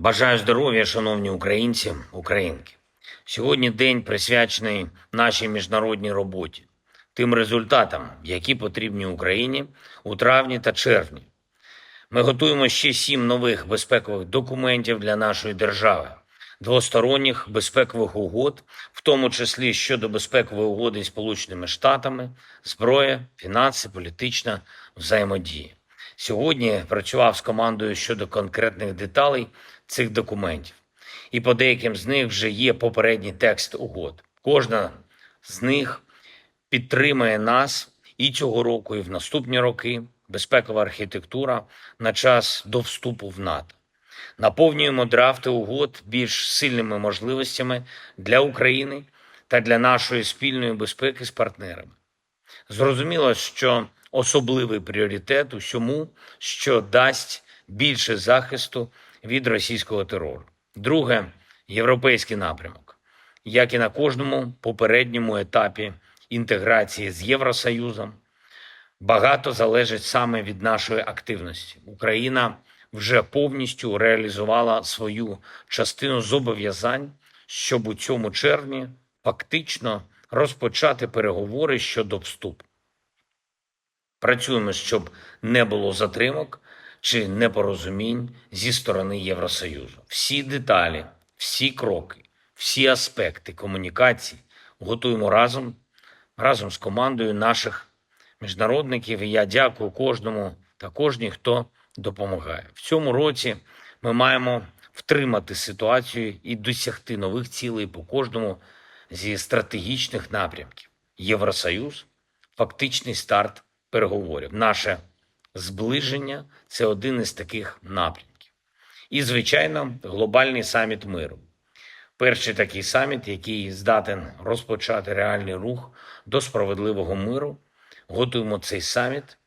Бажаю здоров'я, шановні українці, українки. Сьогодні день присвячений нашій міжнародній роботі, тим результатам, які потрібні Україні у травні та червні. Ми готуємо ще сім нових безпекових документів для нашої держави, двосторонніх безпекових угод, в тому числі щодо безпекової угоди з Сполученими Штатами, зброя, фінанси, політична взаємодія. Сьогодні працював з командою щодо конкретних деталей цих документів, і по деяким з них вже є попередній текст угод. Кожна з них підтримує нас і цього року, і в наступні роки. Безпекова архітектура на час до вступу в НАТО. Наповнюємо драфти угод більш сильними можливостями для України та для нашої спільної безпеки з партнерами. Зрозуміло, що особливий пріоритет усьому, що дасть більше захисту від російського терору. Друге європейський напрямок, як і на кожному попередньому етапі інтеграції з Євросоюзом, багато залежить саме від нашої активності. Україна вже повністю реалізувала свою частину зобов'язань, щоб у цьому червні фактично розпочати переговори щодо вступу. Працюємо, щоб не було затримок чи непорозумінь зі сторони Євросоюзу. Всі деталі, всі кроки, всі аспекти комунікації готуємо разом, разом з командою наших міжнародників. І я дякую кожному та кожній, хто допомагає. В цьому році ми маємо втримати ситуацію і досягти нових цілей по кожному зі стратегічних напрямків. Євросоюз фактичний старт переговорів. Наше зближення це один із таких напрямків. І, звичайно, глобальний саміт миру. Перший такий саміт, який здатен розпочати реальний рух до справедливого миру. Готуємо цей саміт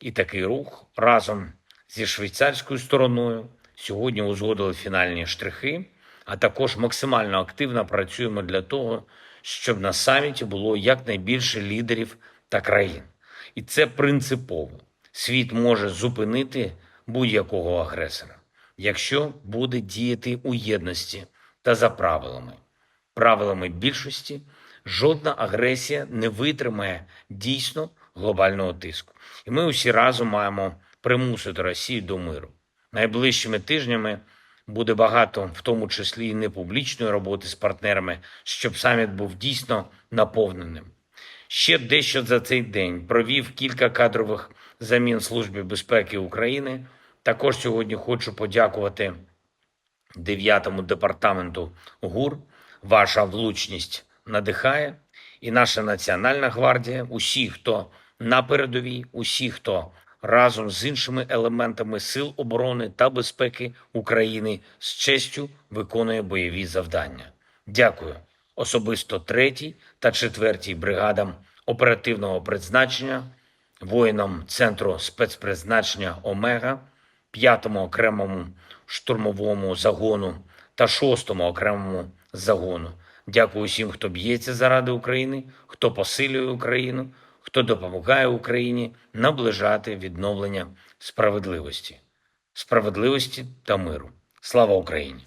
і такий рух разом зі швейцарською стороною. Сьогодні узгодили фінальні штрихи, а також максимально активно працюємо для того, щоб на саміті було якнайбільше лідерів та країн. І це принципово. Світ може зупинити будь-якого агресора, якщо буде діяти у єдності та за правилами. Правилами більшості жодна агресія не витримає дійсно глобального тиску. І ми усі разом маємо примусити Росію до миру. Найближчими тижнями буде багато, в тому числі і непублічної роботи з партнерами, щоб саміт був дійсно наповненим. Ще дещо за цей день провів кілька кадрових замін Службі безпеки України. Також сьогодні хочу подякувати 9-му департаменту ГУР. Ваша влучність надихає, і наша Національна гвардія, усі, хто на передовій, усі, хто разом з іншими елементами сил оборони та безпеки України з честю виконує бойові завдання. Дякую особисто 3 та 4 бригадам оперативного призначення, воїнам Центру спецпризначення Омега, 5-му окремому штурмовому загону та 6-му окремому загону. Дякую всім, хто б'ється заради України, хто посилює Україну, хто допомагає Україні наближати відновлення справедливості, справедливості та миру. Слава Україні!